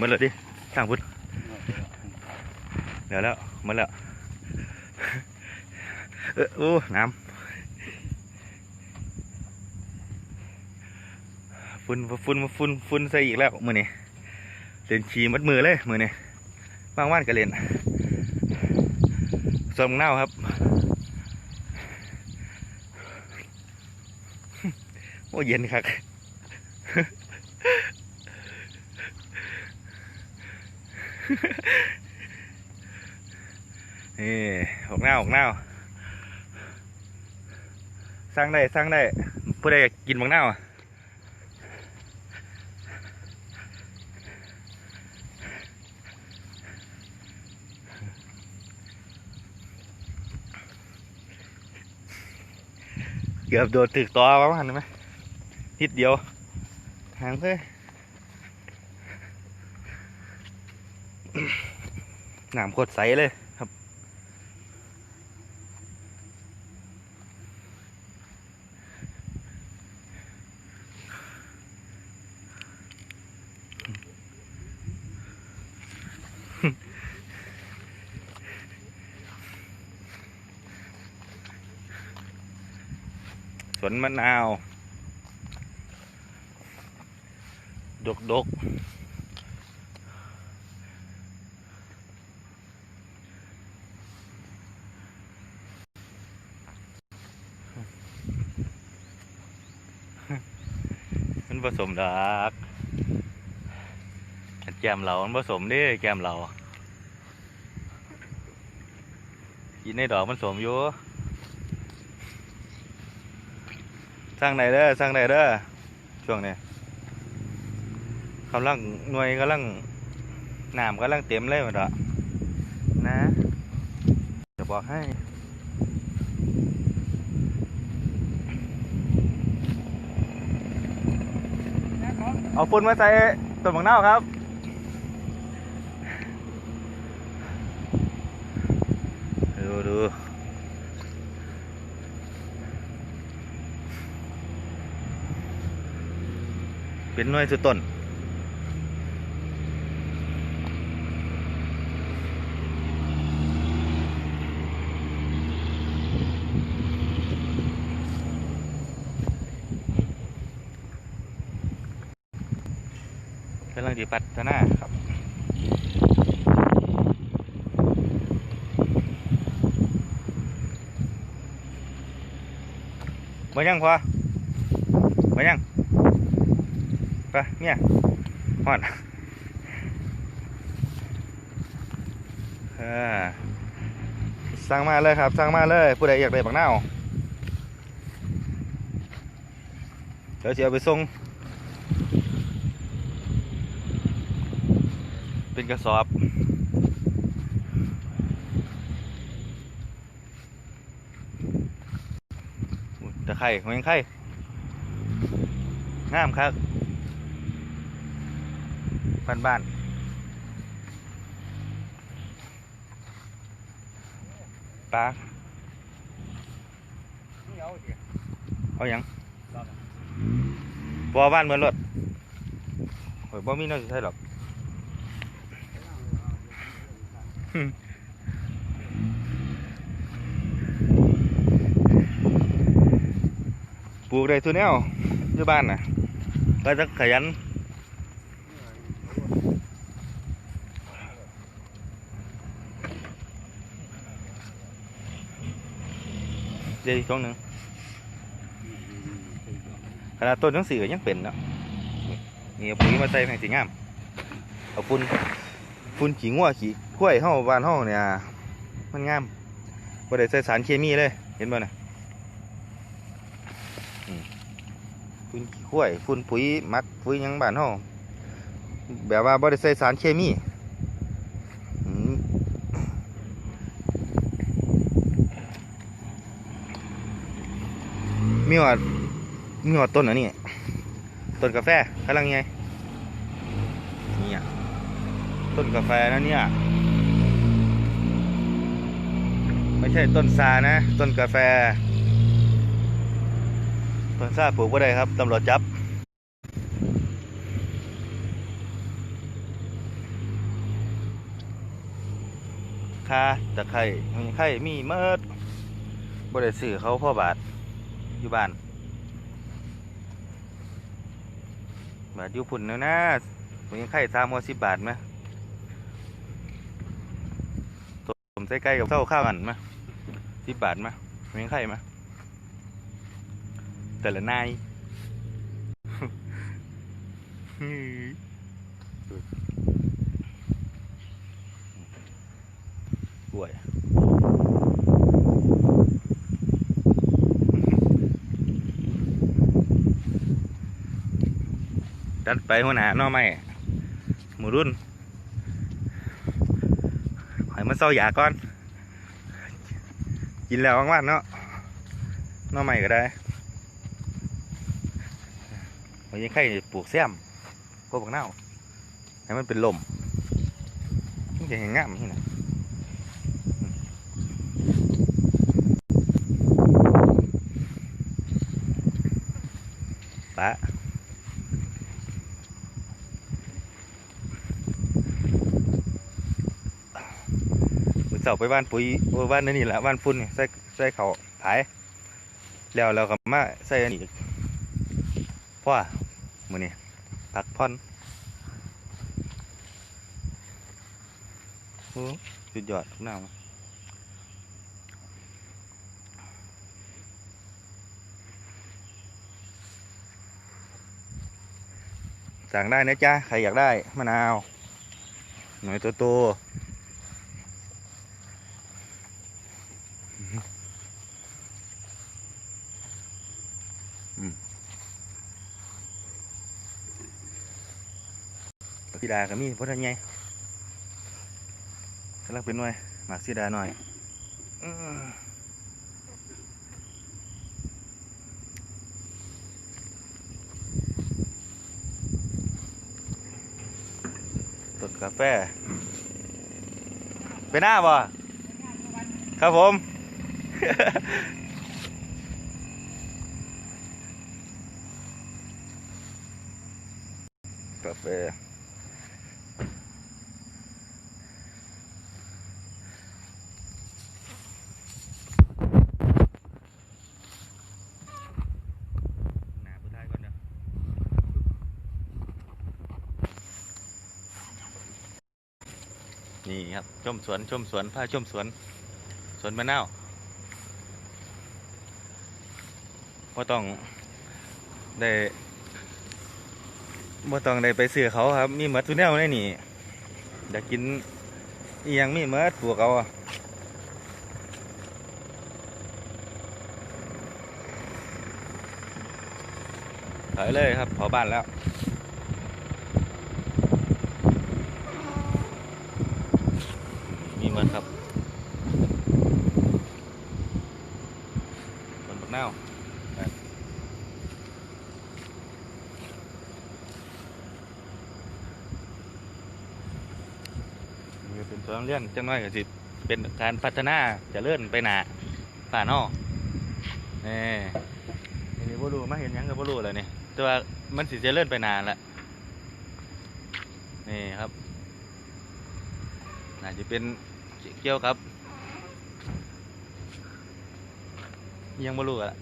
มดแล้วดิสร้างพุทธแล้วแล้วหมดแล้วเออโอ้น้ำฝุ่นฝุ่นฝุ่นฝุ่นใส่อีกแล้วมือนี่เล่นชีมัดมือเลยมือนี่บางวันก็เล่นส่วนมึงเน่าครับโอ้เย็นครับ นี่หกหน้าหกหน้าสร้างได้สร้างได้ผู้ใดอยากกินบางหน้าอะเกือบโดนตึกตอประมาณนั้นไหมนิดเดียวห่างเลย น้ำโคตรใสเลยครับ สวนมะนาว ดกดก มันผสมดอกแกมเรามันผสมดิแกมเรากินในดอกมันสมอยู่สร้างไหนเด้อสร้างไหนเด้อช่วงนี้กำลังหน่วยกำลังน้ำกำลังเต็มเลยมันละนะจะบอกให้ เอาฝุ่นมาใส่ต้นมะนาวครับ ดูดูเป็นหน่วยสุดต้น กำลังดีพัฒนาครับมายังพอมายังไปเนี่ยฮอดสั่งมาเลยครับสั่งมาเลยผู้ใดอยากได้บักนาเดี๋ยวจะเอาไปส่ง เป็นกระสอบอุ๊ยตะไคร่ของยังไข่งามครับบ้านบ้านปลานี่เอาเดี๋ยวเอาหยังรอบบัวบ้านเหมือนรถโอ้ยบ่มีน่าจะใช่หรอก ปลูกได้ทุนแนวอยู่บ้านน่ะก็จะขยันเดี๋ยวอีกช่วงหนึ่งข นาดต้นทั้งสี่ก็ยังเป็นเนาะนี่เอยห่อาฝุ่นฝุ่นขี้งัวยเฮาบ้านเฮาเนี่ย มันงามบ่ได้ใส่สารเคมีเลย เห็นบ่น่ะอืมฝุ่นข้วยฝุ่นปุ๋ยมักปุ๋ยยังบ้านเฮาแบบว่าบ่ได้ใส่สารเคมีมีหอดมีหอดต้นอันนี้ต้นกาแฟกำลังไงนี่ต้นกาแฟนะเนี่ย ไม่ใช่ต้นซานะ ต้นกาแฟ ต้นซาปลูกก็ได้ครับตำรวจจับคาตะไคร่มีไข่มีเมิดบ่ได้ซื้อเขาพ่อบาท อยู่บ้าน บาทอยู่พุ่นแล้วนะมีไข่สามกว่าสิบบาทไหม มใส่ไก่กับเต้าข้าวกันไหมสิบบาทไหมมีไข่ไหมแต่ละนายกล้วยจัดไปหัวหน้าน้อไม่หมูรุ่น มันเศร้าหยาก่อน กินแล้วว่างๆเนาะน้อไม่ก็ได้มันยังไข่ปลูกแซมก็บักเน่าให้มันเป็นลมมันจะเห็นงามที่ไหนปะมือเสาไปบ้านปุ๋ยโอ้บ้านนั่นนี่แหละบ้านฟุ้นใส่ใส่เขาผาย แล้วเราก็มาใส่อันนี้อีกเพราะว่ามือนี่พักผ่อนโอ้สุดยอดน้ำสั่งได้นะจ๊ะ ใครอยากได้มะนาว หน่อยโต สีดาก็มีพราะท่านไงกำลังเป็นหน่วยหมากสีดาหน่อยต้นกาแฟไปหน้าบ่ครับผมกาแฟ หนาผู้ชายก่อนเด้อ นี่ครับชมสวนชมสวนพาชมสวน สวนมะนาวว่าต้องได้ว่ต้องได้ไปซื้อเขาครับ มีหมดทุกแนวเลยนี่อยากกินอียังมีหมดพวกเขาอะถอยเลยครับเผาบ้านแล้ว มีหมดครับสวนบักนาวครับนี่ก็เป็นสวนเรียนจังน้อยก็สิเป็นการพัฒนาจะเลื่อนไปหนาป่านอเน่นี่บ่รู้มาเห็นยังก็บ่รู้แล้วนี่แต่ว่ามันสิจะเลื่อนไปนาละนี่ครับน่าจะเป็น เกี่ยวครับ ยังไม่รู้อะ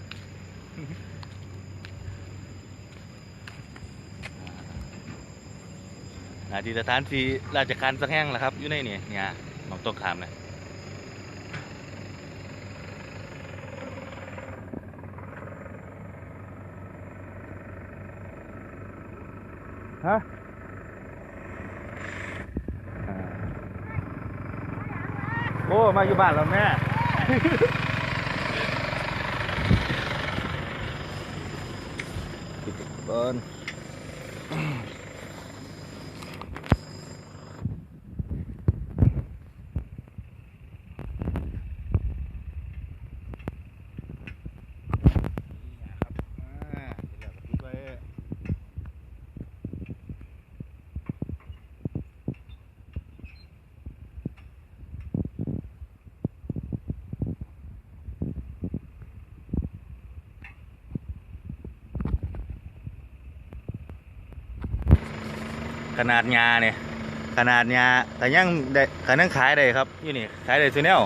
นาทีสถานที่ราชการสักแห่งแหละครับ อยู่ในนี่เนี่ยมองตกขามนะฮะอ่า โอ้ มาอยู่บ้านแล้วแม่ปิดก่น ขนาดยาเนี่ยขนาดยาแต่ยังได้ขนาดขายได้ครับอยู่นี่ขายได้ซูเนล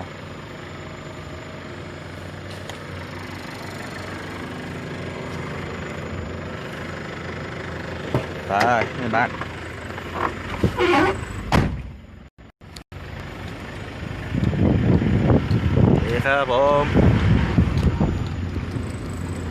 ไปในบ้านสวัสดีครับผม